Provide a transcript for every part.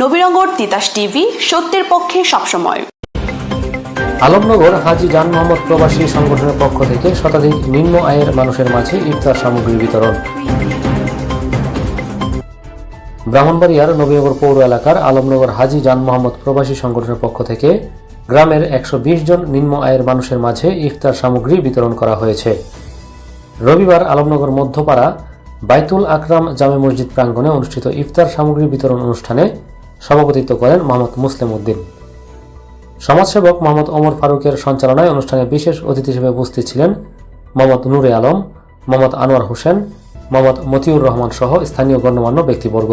Nabinagar Titas TV, সত্যের পক্ষে সবসময়। আলমনগর হাজি জান মোহাম্মদ প্রবাসী সংগঠনের পক্ষ থেকে শতাধিক নিম্ন আয়ের মানুষের মাঝে ইফতার সামগ্রী বিতরণ। ব্রাহ্মণবাড়িয়ার নবীনগর পৌর এলাকার আলমনগর হাজি জান মোহাম্মদ প্রবাসী সংগঠনের পক্ষ থেকে গ্রামের একশো বিশ জন নিম্ন আয়ের মানুষের মাঝে ইফতার সামগ্রী বিতরণ করা হয়েছে। রবিবার আলমনগর মধ্যপাড়া বাইতুল আকরাম জামে মসজিদ প্রাঙ্গণে অনুষ্ঠিত ইফতার সামগ্রী বিতরণ অনুষ্ঠানে সভাপতিত্ব করেন মোহাম্মদ মুসলিম উদ্দিন। সমাজসেবক মোহাম্মদ ওমর ফারুকের সঞ্চালনায় অনুষ্ঠানে বিশেষ অতিথি হিসেবে উপস্থিত ছিলেন মোহাম্মদ নূরে আলম, মোহাম্মদ আনোয়ার হোসেন, মোহাম্মদ মতিউর রহমান সহ স্থানীয় গণ্যমান্য ব্যক্তিবর্গ।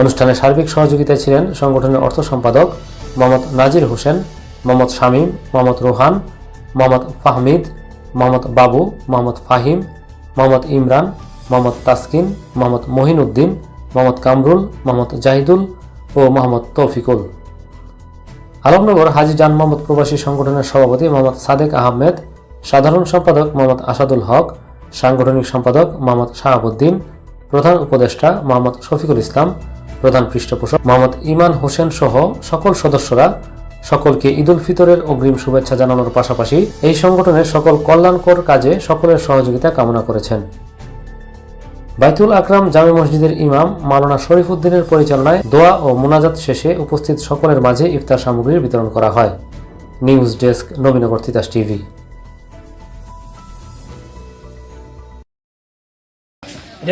অনুষ্ঠানে সার্বিক সহযোগিতায় ছিলেন সংগঠনের অর্থ সম্পাদক মোহাম্মদ নাজির হোসেন, মোহাম্মদ শামীম, মোহাম্মদ রোহান, মোহাম্মদ ফাহমিদ, মোহাম্মদ বাবু, মোহাম্মদ ফাহিম, মোহাম্মদ ইমরান, মোহাম্মদ তাসকিন, মোহাম্মদ মহিনুদ্দিন মোহাম্মদ কামরুল, মোহাম্মদ জাহিদুল ও মোহাম্মদ তৌফিকুল। আলমনগর হাজি জান মোহাম্মদ প্রবাসী সংগঠনের সভাপতি মোহাম্মদ সাদেক আহমেদ, সাধারণ সম্পাদক মোহাম্মদ আসাদুল হক, সাংগঠনিক সম্পাদক মোহাম্মদ শাহাবুদ্দিন, প্রধান উপদেষ্টা মোহাম্মদ শফিকুল ইসলাম, প্রধান পৃষ্ঠপোষক মোহাম্মদ ইমান হোসেন সহ সকল সদস্যরা সকলকে ঈদুল ফিতরের অগ্রিম শুভেচ্ছা জানানোর পাশাপাশি এই সংগঠনের সকল কল্যাণকর কাজে সকলের সহযোগিতা কামনা করেছেন। বাইতুল আকরাম জামে মসজিদের ইমাম মাওলানা শরীফ উদ্দিনের পরিচালনায় দোয়া ও মোনাজাত শেষে উপস্থিত সকলের মাঝে ইফতার সামগ্রীর বিতরণ করা হয়। News desk, Nabinagar Titas TV.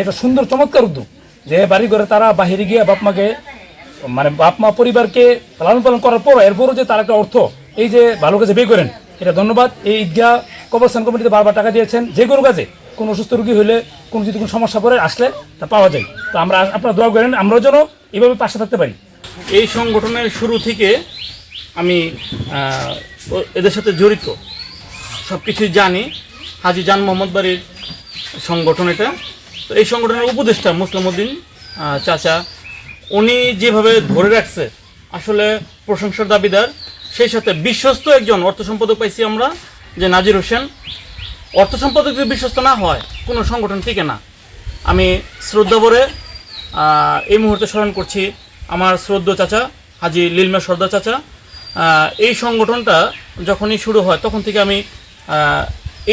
এটা সুন্দর, চমৎকার উদ্যোগ যে বাড়ি ঘরে তারা বাহিরে গিয়ে বাপ মাকে মানে বাপ মা পরিবারকে লালন পালন করার পর এরপরও যে তার একটা অর্থ, এই যে ভালো কাজে বের করেন, এটা ধন্যবাদ। এই ঈদগাহ কবরস্থান কমিটিতে বারবার টাকা দিয়েছেন যে কোনো কাজে। কোনো অসুস্থ রোগী হলে কোনো যদি কোনো সমস্যা পড়ে আসলে তা পাওয়া যায়। তো আমরা আপনারা দোয়া করেন, আমরাও যেন এইভাবে পাশে থাকতে পারি। এই সংগঠনের শুরু থেকে আমি এদের সাথে জড়িত। সব কিছুই জানি। হাজি জান মোহাম্মদ বাড়ির সংগঠন এটা। তো এই সংগঠনের উপদেষ্টা মুসলিম উদ্দিন চাচা, উনি যেভাবে ধরে রাখছে, আসলে প্রশংসার দাবিদার। সেই সাথে বিশ্বস্ত একজন অর্থ সম্পাদক পাইছি আমরা, যে নাজির হোসেন। অর্থ সম্পাদক যদি বিশ্বস্ত না হয় কোনো সংগঠন টিকে না। আমি শ্রদ্ধা ভরে আহ, এই মুহূর্তে স্মরণ করছি আমার শ্রদ্ধ চাচা হাজি লীলমা সর্দার চাচা। এই সংগঠনটা যখনই শুরু হয় তখন থেকে আমি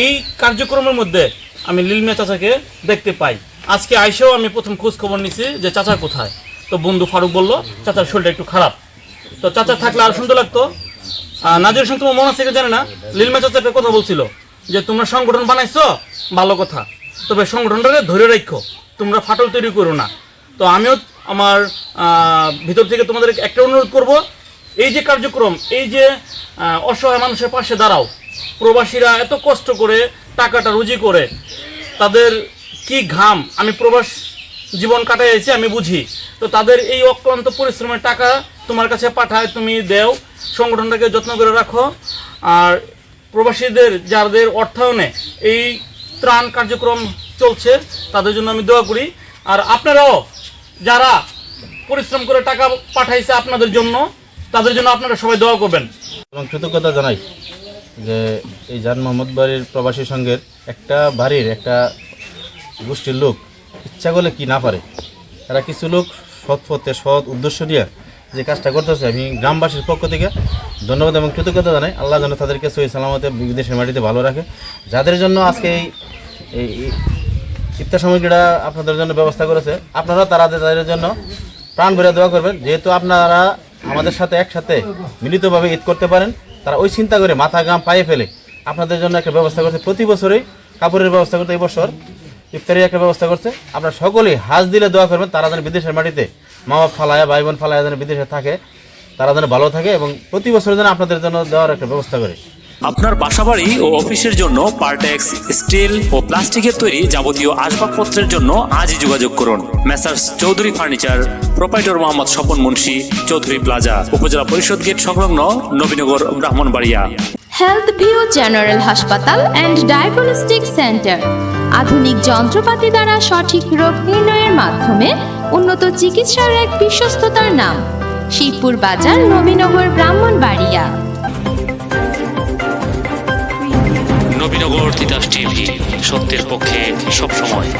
এই কার্যক্রমের মধ্যে আমি লীলমা চাচাকে দেখতে পাই। আজকে আইসেও আমি প্রথম খোঁজ খবর নিছি যে চাচা কোথায়। তো বন্ধু ফারুক বলল চাচার শরীরটা একটু খারাপ। তো চাচা থাকলে আর সুন্দর লাগতো। নাজির হোসেন তোমার মনে আছে জানে না। লীলমা চাচা একটা কথা বলছিল যে তোমরা সংগঠন বানাইছো, ভালো কথা। তবে সংগঠনটাকে ধরে রাখো তোমরা ফাটল তৈরি করো না। তো আমিও আমার ভিতর থেকে তোমাদের একটা অনুরোধ করব, এই যে কার্যক্রম, এই যে অসহায় মানুষের পাশে দাঁড়াও, প্রবাসীরা এত কষ্ট করে টাকাটা রুজি করে, তাদের কি ঘাম? আমি প্রবাস জীবন কাটাইছি আমি বুঝি। তো তাদের এই অক্লান্ত পরিশ্রমের টাকা তোমার কাছে পাঠায়, তুমি দেও, সংগঠনটাকে যত্ন করে রাখো। আর প্রবাসীদের, যাদের অর্থায়নে এই ত্রাণ কার্যক্রম চলছে, তাদের জন্য আমি দোয়া করি। আর আপনারাও যারা পরিশ্রম করে টাকা পাঠাইছে আপনাদের জন্য, তাদের জন্য আপনারা সবাই দোয়া করবেন। এবং কৃতজ্ঞতা জানাই যে এই জান মোহাম্মদ বাড়ির প্রবাসী সংঘের একটা বাড়ির, একটা গোষ্ঠীর লোক ইচ্ছা করলে কি না পারে? তারা কিছু লোক সৎ পথে, সৎ উদ্দেশ্য নিয়ে যে কাজটা করতেছে, আমি গ্রামবাসীর পক্ষ থেকে ধন্যবাদ এবং কৃতজ্ঞতা জানাই। আল্লাহ যেন তাদেরকে সহি সালামতে বিদেশের মাটিতে ভালো রাখে। যাদের জন্য আজকে এই ইফতার সামগ্রীটা আপনাদের জন্য ব্যবস্থা করেছে, আপনারা তারা তাদের জন্য প্রাণ ভরে দোয়া করবেন। যেহেতু আপনারা আমাদের সাথে একসাথে মিলিতভাবে ঈদ করতে পারেন, তারা ওই চিন্তা করে মাথা গাম পায়ে ফেলে আপনাদের জন্য একটা ব্যবস্থা করছে। প্রতি বছরই কাপড়ের ব্যবস্থা করতে এই বছর ইফতারির একটা ব্যবস্থা করছে। আপনারা সকলেই হাজ দিলে দোয়া করবেন তারা যেন বিদেশের মাটিতে মা বাপ ফালায়া ভাই বোন ফালায়া যেন বিদেশে থাকে তারা যেন ভালো থাকে এবং প্রতি বছর যেন আপনাদের জন্য দেওয়ার একটা ব্যবস্থা করে। আপনার বাসাবাড়ি ও অফিসের জন্য পার্টেক্স স্টিল ও প্লাস্টিকের তৈরি যাবতীয় আসবাবপত্রের জন্য আজই যোগাযোগ করুন। Messrs Chowdhury furniture proprietor Mohammad Swapan Munshi Chowdhury plaza উপজেলা পরিষদ গেট সংলগ্ন Nabinagar Brahmanbaria. Health view general হাসপাতাল অ্যান্ড ডায়াগনস্টিক সেন্টার আধুনিক যন্ত্রপাতি দ্বারা সঠিক রোগ নির্ণয়ের মাধ্যমে উন্নত চিকিৎসার এক বিশ্বস্ততার নাম, শিবপুর বাজার, নবীনগর, ব্রাহ্মণবাড়িয়া। নবীনগর তিতাস টিভি, সত্যের পক্ষে সবসময়।